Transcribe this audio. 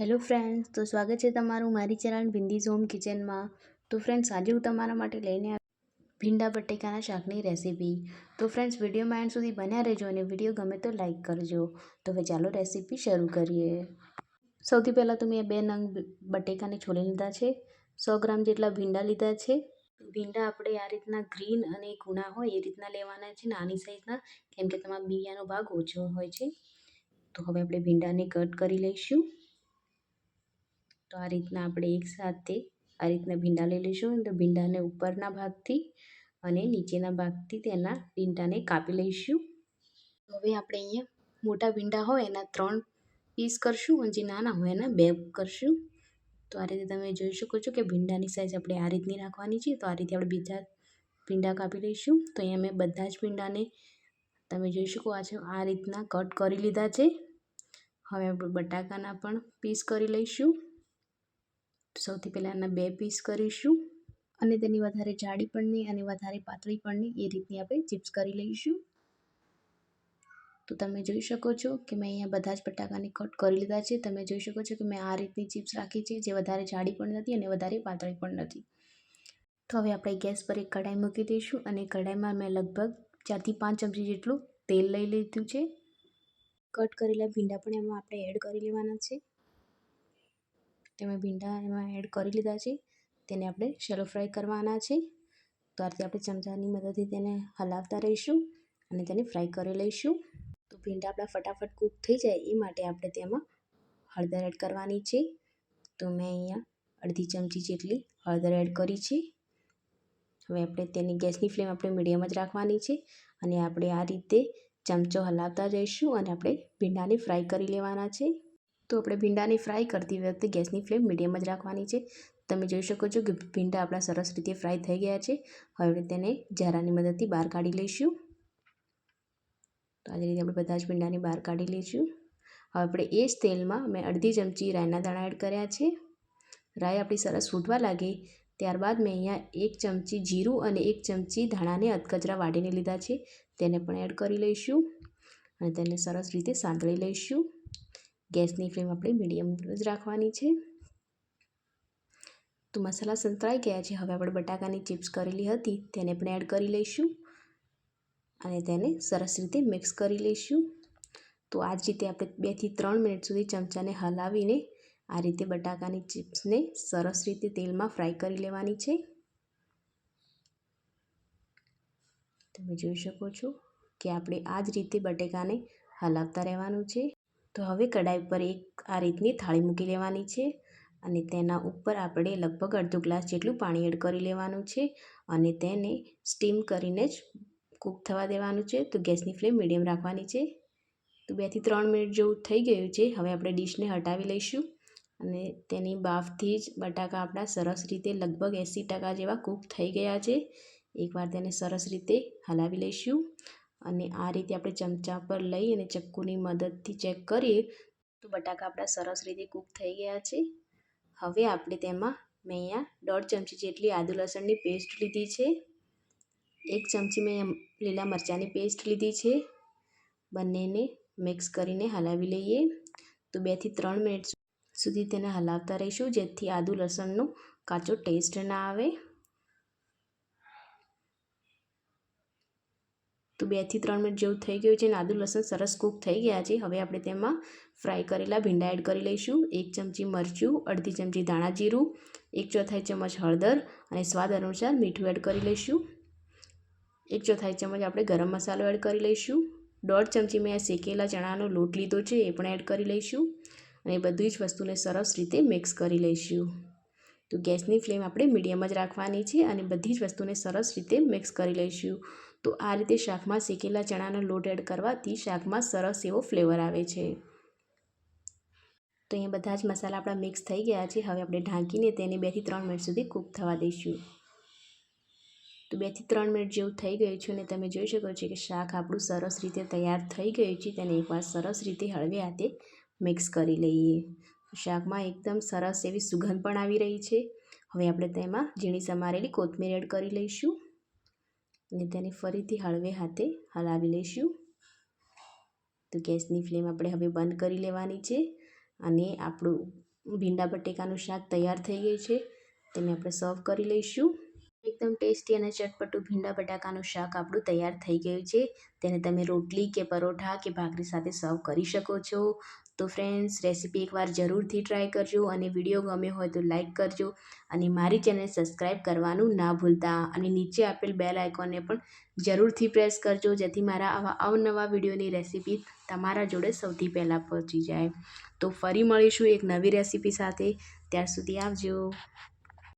Hello friends, તો સ્વાગત છે તમારું મારી ચેનલ બિંદીઝ હોમ કિચનમાં. તો ફ્રેન્ડ્સ, આજે હું તમારા માટે લઈને ભીંડા બટેકાના શાકની રેસીપી. તો ફ્રેન્ડ્સ, વિડીયોમાં એન્ડ સુધી બન્યા રહેજો અને વીડિયો ગમે તો લાઇક કરજો. તો હવે ચાલો રેસીપી શરૂ કરીએ. સૌથી પહેલાં તો મેં બે નંગ બટેકાને છોલી લીધા છે. સો ગ્રામ જેટલા ભીંડા લીધા છે. ભીંડા આપણે આ રીતના ગ્રીન અને ગુણા હોય એ રીતના લેવાના છે. નાની સાઈઝના, કેમ કે તમારા બિયાનો ભાગ ઓછો હોય છે. તો હવે આપણે ભીંડાને કટ કરી લઈશું. તો આ રીતના આપણે એકસાથે આ રીતના ભીંડા લઈ લઈશું. તો ભીંડાને ઉપરના ભાગથી અને નીચેના ભાગથી તેના ભીંડાને કાપી લઈશું. હવે આપણે અહીંયા મોટા ભીંડા હોય એના ત્રણ પીસ કરશું અને જે નાના હોય એના બે કરશું. તો આ રીતે તમે જોઈ શકો છો કે ભીંડાની સાઈઝ આપણે આ રીતની રાખવાની છે. તો આ રીતે આપણે બીજા ભીંડા કાપી લઈશું. તો અહીંયા મેં બધા જ ભીંડાને તમે જોઈ શકો આ છે, આ રીતના કટ કરી લીધા છે. હવે આપણે બટાકાના પણ પીસ કરી લઈશું. સૌથી પહેલાં એના બે પીસ કરીશું અને તેની વધારે જાડી પણ નહીં અને વધારે પાતળી પણ નહીં, એ રીતની આપણે ચિપ્સ કરી લઈશું. તો તમે જોઈ શકો છો કે મેં અહીંયા બધા જ બટાકાને કટ કરી લીધા છે. તમે જોઈ શકો છો કે મેં આ રીતની ચિપ્સ રાખી છે, જે વધારે જાડી પણ નથી અને વધારે પાતળી પણ નથી. તો હવે આપણે ગેસ પર એક કઢાઈ મૂકી દઈશું અને કઢાઈમાં મેં લગભગ ચારથી પાંચ ચમચી જેટલું તેલ લઈ લીધું છે. કટ કરેલા ભીંડા પણ એમાં આપણે એડ કરી લેવાના છે. તેમાં ભીંડા એમાં એડ કરી લીધા છે. તેને આપણે શેલો ફ્રાય કરવાના છે. તો આથી આપણે ચમચાની મદદથી તેને હલાવતા રહીશું અને તેને ફ્રાય કરી લઈશું. તો ભીંડા આપણા ફટાફટ કૂક થઈ જાય એ માટે આપણે તેમાં હળદર એડ કરવાની છે. તો મેં અહીંયા અડધી ચમચી જેટલી હળદર એડ કરી છે. હવે આપણે તેની ગેસની ફ્લેમ આપણે મીડિયમ જ રાખવાની છે અને આપણે આ રીતે ચમચો હલાવતા જઈશું અને આપણે ભીંડાને ફ્રાય કરી લેવાના છે. તો આપણે ભીંડાને ફ્રાય કરતી વખતે ગેસની ફ્લેમ મીડિયમ જ રાખવાની છે. તમે જોઈ શકો છો કે ભીંડા આપણા સરસ રીતે ફ્રાય થઈ ગયા છે. હવે તેને જારાની મદદથી બહાર કાઢી લઈશું. તો આ રીતે આપણે બધા જ ભીંડાને બહાર કાઢી લઈશું. હવે આપણે એ જ તેલમાં મેં અડધી ચમચી રાયના દાણા એડ કર્યા છે. રાય આપણી સરસ ફૂટવા લાગે. ત્યારબાદ મેં અહીંયા એક ચમચી જીરું અને એક ચમચી ધાણાને અધકચરા વાટીને લીધા છે. તેને પણ એડ કરી લઈશું અને તેને સરસ રીતે સાંતળી લઈશું. ગેસની ફ્લેમ આપણે મીડિયમ જ રાખવાની છે. તો મસાલા સંતળાઈ ગયા છે. હવે આપણે બટાકાની ચિપ્સ કરેલી હતી, તેને પણ એડ કરી લઈશું અને તેને સરસ રીતે મિક્સ કરી લઈશું. તો આ જ રીતે આપણે બેથી ત્રણ મિનિટ સુધી ચમચાને હલાવીને આ રીતે બટાકાની ચિપ્સને સરસ રીતે તેલમાં ફ્રાય કરી લેવાની છે. તમે જોઈ શકો છો કે આપણે આ જ રીતે બટેકાને હલાવતા રહેવાનું છે. તો હવે કઢાઈ પર એક આ રીતની થાળી મૂકી લેવાની છે અને તેના ઉપર આપણે લગભગ અડધો ગ્લાસ જેટલું પાણી એડ કરી લેવાનું છે અને તેને સ્ટીમ કરીને જ કૂક થવા દેવાનું છે. તો ગેસની ફ્લેમ મીડિયમ રાખવાની છે. તો બેથી ત્રણ મિનિટ જેવું થઈ ગયું છે. હવે આપણે ડીશને હટાવી લઈશું અને તેની બાફથી જ બટાકા આપણા સરસ રીતે લગભગ એંસી ટકા જેવા કૂક થઈ ગયા છે. એકવાર તેને સરસ રીતે હલાવી લઈશું. અને આ રીતે આપણે ચમચા પર લઈ અને ચક્કુની મદદથી ચેક કરીએ તો બટાકા આપણા સરસ રીતે કૂક થઈ ગયા છે. હવે આપણે તેમાં મેં અહીંયા દોઢ ચમચી જેટલી આદુ લસણની પેસ્ટ લીધી છે. એક ચમચી મેં લીલા મરચાંની પેસ્ટ લીધી છે. બંનેને મિક્સ કરીને હલાવી લઈએ. તો બેથી ત્રણ મિનિટ સુધી તેને હલાવતા રહીશું, જેથી આદુ લસણનો કાચો ટેસ્ટ ના આવે. તો બેથી ત્રણ મિનિટ જેવું થઈ ગયું છે અને આદુ લસણ સરસ કૂક થઈ ગયા છે. હવે આપણે તેમાં ફ્રાય કરેલા ભીંડા એડ કરી લઈશું. એક ચમચી મરચું, અડધી ચમચી ધાણા જીરું, એક ચોથાઈ ચમચ હળદર અને સ્વાદ અનુસાર મીઠું એડ કરી લઈશું. એક ચોથાઈ ચમચ આપણે ગરમ મસાલો એડ કરી લઈશું. દોઢ ચમચી મેં શેકેલા ચણાનો લોટ લીધો છે, એ પણ એડ કરી લઈશું. અને બધી જ વસ્તુને સરસ રીતે મિક્સ કરી લઈશું. તો ગેસની ફ્લેમ આપણે મીડિયમ જ રાખવાની છે અને બધી જ વસ્તુને સરસ રીતે મિક્સ કરી લઈશું. તો આ રીતે શાકમાં શેકેલા ચણાનો લોટ એડ કરવાથી શાકમાં સરસ એવો ફ્લેવર આવે છે. તો અહીંયા બધા જ મસાલા આપણા મિક્સ થઈ ગયા છે. હવે આપણે ઢાંકીને તેને બેથી ત્રણ મિનિટ સુધી કૂક થવા દઈશું. તો બેથી ત્રણ મિનિટ જેવું થઈ ગયું છે અને તમે જોઈ શકો છો કે શાક આપણું સરસ રીતે તૈયાર થઈ ગયું છે. તેને એકવાર સરસ રીતે હળવે હાથે મિક્સ કરી લઈએ. શાકમાં એકદમ સરસ એવી સુગંધ પણ આવી રહી છે. હવે આપણે તેમાં ઝીણી સમારેલી કોથમીર એડ કરી લઈશું અને તેને ફરીથી હળવે હાથે હલાવી લઈશું. તો ગેસની ફ્લેમ આપણે હવે બંધ કરી લેવાની છે અને આપણું ભીંડા બટેકાનું શાક તૈયાર થઈ ગયું છે. તેને આપણે સર્વ કરી લઈશું. એકદમ ટેસ્ટી અને ચટપટું ભીંડા બટાકાનું શાક આપણું તૈયાર થઈ ગયું છે. તેને તમે રોટલી કે પરોઠા કે ભાખરી સાથે સર્વ કરી શકો છો. તો ફ્રેન્ડ્સ, રેસીપી એકવાર જરૂરથી ટ્રાય કરજો અને વીડિયો ગમ્યો હોય તો લાઇક કરજો અને મારી ચેનલ સબસ્ક્રાઈબ કરવાનું ના ભૂલતા અને નીચે આપેલ બેલ આઇકોનને પણ જરૂરથી પ્રેસ કરજો જેથી મારા આવા અવનવા વિડીયોની રેસીપી તમારા જોડે સૌથી પહેલાં પહોંચી જાય. તો ફરી મળીશું એક નવી રેસીપી સાથે. ત્યાર સુધી આવજો.